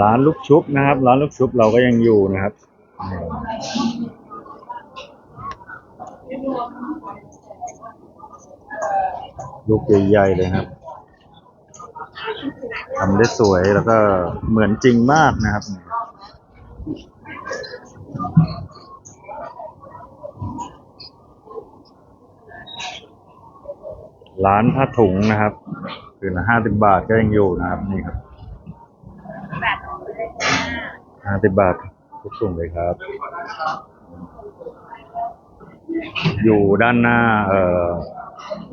ร้านลูกชุบนะครับ ร้านลูกชุบเราก็ยังอยู่นะครับ ลูกใหญ่ๆเลยครับทำได้สวยแล้วก็เหมือนจริงมากนะครับร้านผ้าถุงนะครับ คือละห้าสิบบาทก็ยังอยู่นะครับนี่ครับ ห้าสิบบาททุกถุงเลยครับ อยู่ด้านหน้าเอ่อ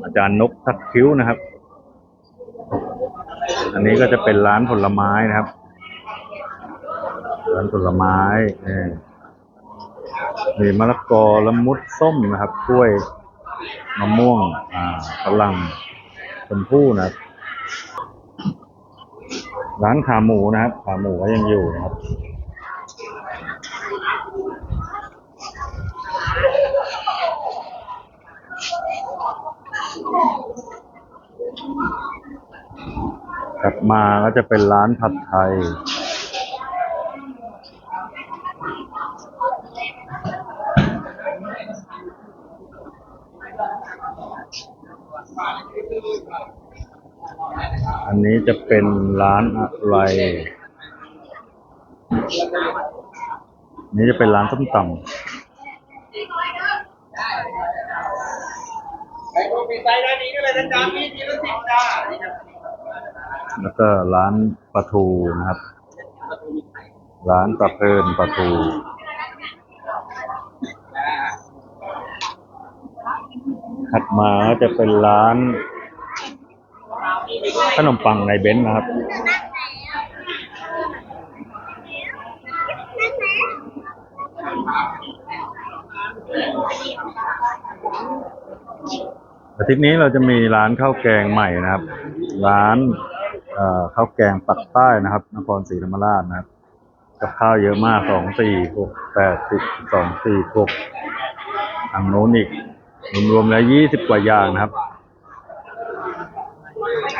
อาจารย์นกทักคิ้วนะครับ อันนี้ก็จะเป็นร้านผลไม้นะครับ ร้านผลไม้นี่มีมะละกอละมุดส้มนะครับกล้วยมะม่วง อ่าฝรั่งชมพู่นะครับร้านขาหมูนะครับ ขาหมูก็ยังอยู่นะครับ ถัดมาก็จะเป็นร้านผัดไทย อันนี้จะเป็นร้านอะไร นี่จะเป็นร้านส้มตไอ้พวกมีไซส์ด้านนี้ก็เลยนะจ๊ะมีทีละสิบจ้านี่ครับำ แล้วก็ร้านปลาทูนะครับ ร้านตะเพลินปลาทูถัดมาจะเป็นร้านขนมปังในเบนซ์นะครับ อาทิตย์นี้เราจะมีร้านข้าวแกงใหม่นะครับ ร้านข้าวแกงปักใต้นะครับ นครศรีธรรมราชนะครับกับข้าวเยอะมากสองสี่หกแปดสิบสองสี่หกทางโน้นอีกรวมๆแล้วยี่สิบกว่าอย่างนะครับ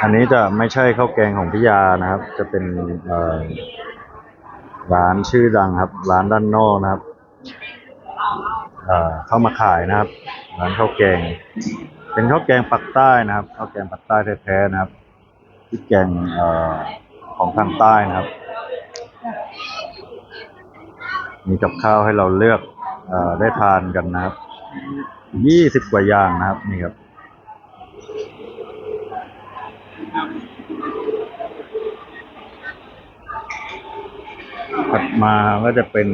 อันนี้จะไม่ใช่ข้าวแกงของพิยานะครับ จะเป็นร้านชื่อดังครับ ร้านด้านนอกนะครับเข้ามาขายนะครับ ร้านข้าวแกง เป็นข้าวแกงปักใต้นะครับข้าวแกงปักใต้แท้ๆนะครับที่แกงอของทางใต้นะครับ มีกับข้าวให้เราเลือกอได้ทานกันนะครับยี่สิบกว่าอย่างนะครับนี่ครับถัดมาก็จะเป็น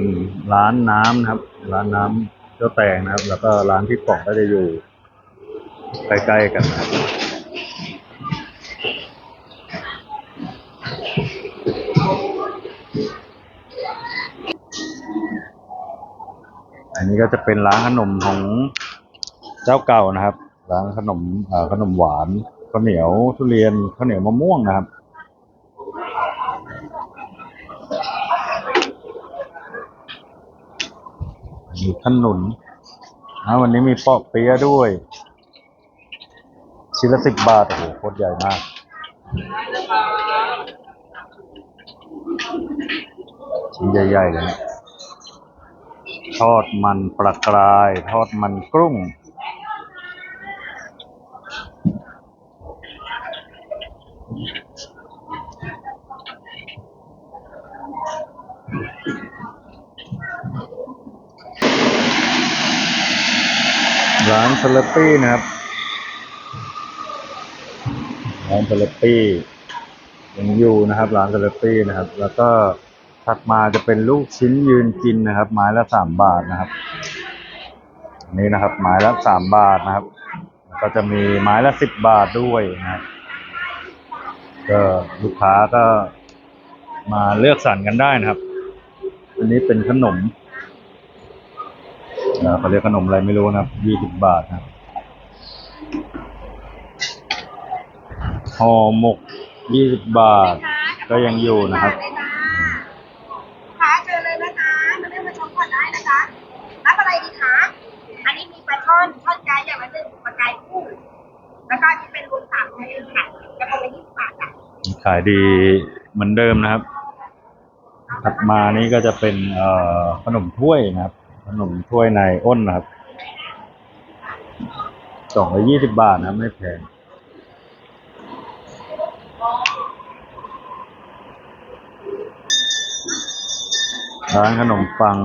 ร้านน้ำนะครับ ร้านน้ำเจ้าแตงนะครับ แล้วก็ร้านที่กล่องก็จะอยู่ ใกล้ๆกันนะครับอันนี้ก็จะเป็นร้านขนมของเจ้าเก่านะครับ ร้านขนมขนมหวานข้าวเหนียวทุเรียนข้าวเหนียวมะม่วงนะครับมีขนุนอ่าวันนี้มีปอกเปี๊ยะด้วย ชิ้นละสิบบาท โอ้โหโคตรใหญ่มาก ชิ้นใหญ่ ๆ เลยนะทอดมันปลากราย ทอดมันกรุ้งร้านสลัปี้นะครับ ร้านสลัปปี้ยังอยู่นะครับ ร้านสลัปปี้นะครับ แล้วก็ถัดมาจะเป็นลูกชิ้นยืนกินนะครับ ไม้ละสามบาทนะครับนนี้นะครับ ไม้ละสามบาทนะครับ ก็จะมีไม้ละสิบบาทด้วยนะครับก็ลูกค้าก็มาเลือกสรรกันได้นะครับ อันนี้เป็นขนมเอ่อเขาเรียกขนมอะไรไม่รู้นะครับยี่สิบบาทนะครับ ห่อหมกยี่สิบบาท ก็ยังอยู่นะครับเลยจ้าค่ะเจอเลยนะคะมาเลือกมาชมก่อนได้นะคะรับอะไรดีคะอันนี้มีปลาช่อนช่อนกายอย่างละหนึ่งปลากายคู่แล้วก็ที่เป็นรวมสามทะเลค่ะกระทงละยี่สิบบาทจ้ะขายดีเหมือนเดิมนะครับ ถัดมานี่ก็จะเป็นเอ่อขนมถ้วยนะครับ ขนมถ้วยในอ้นนะครับสองร้อยยี่สิบบาทนะครับไม่แพง ร้านขนมปัง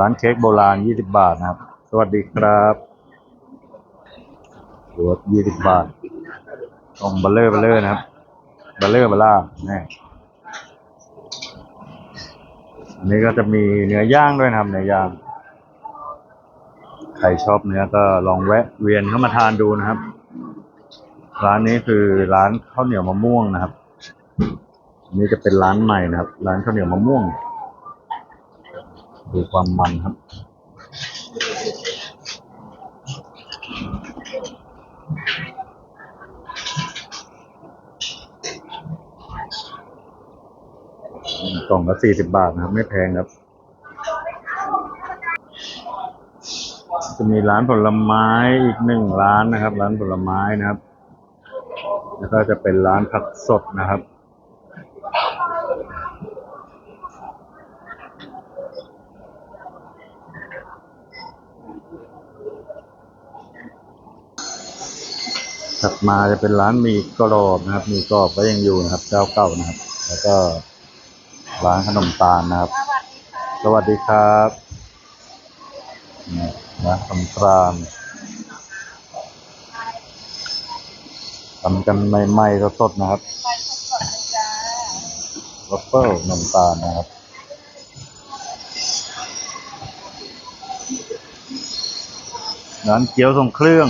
ร้านเค้กโบราณยี่สิบบาทนะครับ สวัสดีครับรวดยี่สิบบาทกล่องเบลเลอร์เบลเลอร์นะครับเบลเลอร์เบลล่านี่อันนี้ก็จะมีเนื้อย่างด้วยนะครับเนื้อย่าง ใครชอบเนื้อก็ลองแวะเวียนเข้ามาทานดูนะครับ ร้านนี้คือร้านข้าวเหนียวมะม่วงนะครับ นี่จะเป็นร้านใหม่นะครับ ร้านข้าวเหนียวมะม่วง ดูความมันครับ กล่องละสี่สิบบาทนะครับ ไม่แพงครับ จะมีร้านผลไม้อีกหนึ่งร้านนะครับ ร้านผลไม้นะครับ แล้วก็จะเป็นร้านผักสดนะครับ ถัดมาจะเป็นร้านมีกรอบนะครับ มีกรอบก็ยังอยู่นะครับ เจ้าเก่านะครับ แล้วก็ร้านขนมตาลนะครับ สวัสดีครับนี่ร้านขนมตาลทำกันใหม่ๆสดๆนะครับวัฟเฟิลขนมตาลนะครับร้านเกี๊ยวทรงเครื่อง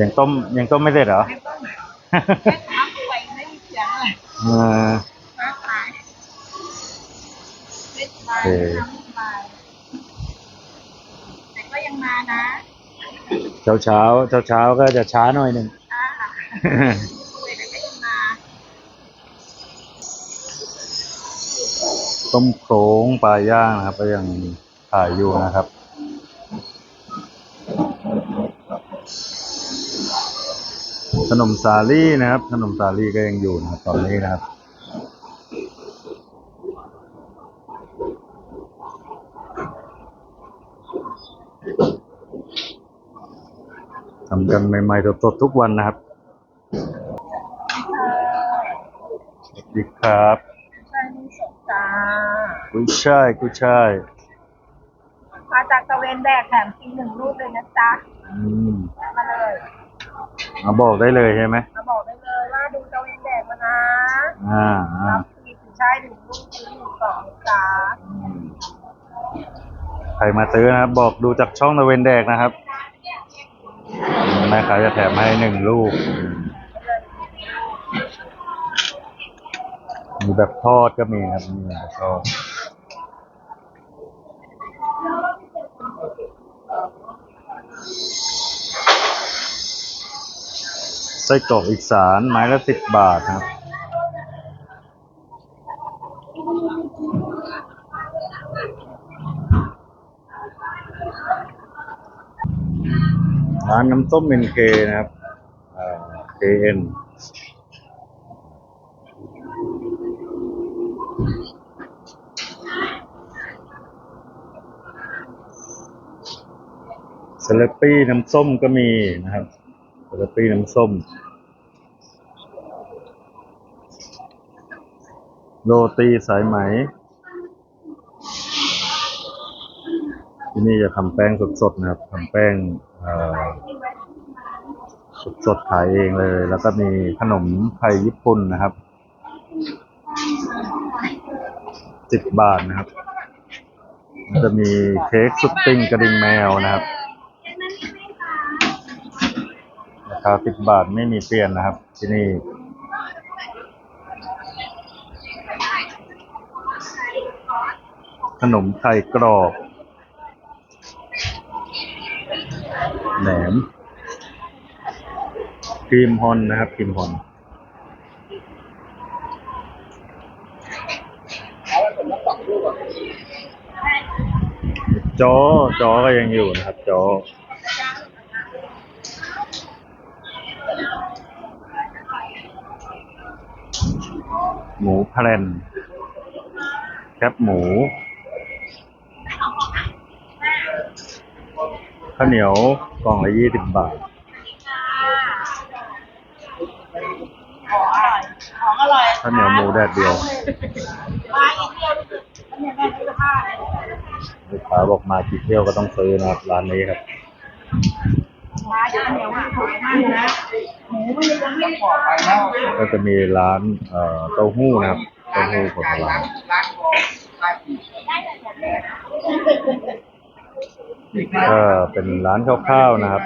ยังต้มยังต้มไม่เสร็จเหรอไม่ต้องแค่ทำป่วยไม่มีเสียงเลยเออมาขายไม่สบายโอเคทำไม่สบายแต่ก็ยังมานะ เช้าเช้าเช้าเช้าๆก็จะช้าหน่อยหนึ่งอ่าป่วยแต่ก็ยังมาต้มโครงปลาย่างนะครับ ก็ยังขายอยู่นะครับ ขนมสาลี่นะครับ ขนมสาลี่ก็ยังอยู่นะครับตอนนี้นะครับทำกันใหม่ๆสดๆทุกวันนะครับสวัสดีครับใช่มีสงจ้ากุ้ยช่ายกุ้ยช่ายมาจากตะเวนแดกแถมฟรีหนึ่งลูกเลยนะจ๊ะ อืม มาเลย มาบอกได้เลยใช่ไหมมาบอกได้เลยว่าดูตะเวนแดกมานะอ่าอ่ารับฟรีถึงใช่หนึ่งลูกซื้อหนึ่งกล่องนะจ๊ะใครมาซื้อนะครับ บอกดูจากช่องตะเวนแดกนะครับแม่ค้าจะแถมให้หนึ่งลูก มีแบบทอดก็มีครับมีแบบทอด ไส้กรอกอีสานไม้ละสิบบาทครับ ร้านน้ำส้มเอ็นเคนะครับเคเอ็นเซเลปปี้น้ำส้มก็มีนะครับ เซเลปปี้น้ำส้ม โรตีสายไหม ที่นี่จะทำแป้งสดๆนะครับทำแป้งสดๆขายเองเลย แล้วก็มีขนมไทยญี่ปุ่นนะครับสิบบาทนะครับ จะมีเค้กสุดติ้งกระดิ่งแมวนะครับาสิบบาทไม่มีเปลี่ยนนะครับ ที่นี่ ขนมไข่กรอบ แหนมครีมฮอนนะครับครีมฮอนจอจอก็ยังอยู่นะครับจอ หมูแพลนแคบหมูข้าวเหนียวกล่องละยี่สิบบาท ของอร่อยข้าวเหนียวหมูแดดเดียว มาอีกเดียวอันนี้แม่ซื้อผ้า ลูกค้าบอกมากี่เที่ยวก็ต้องซื้อนะครับร้านนี้ครับ ก็จะมีร้านเอ่อเต้าหู้นะครับเต้าหู้ผลไม้ร้านก็เป็นร้านคร่าวๆนะครับ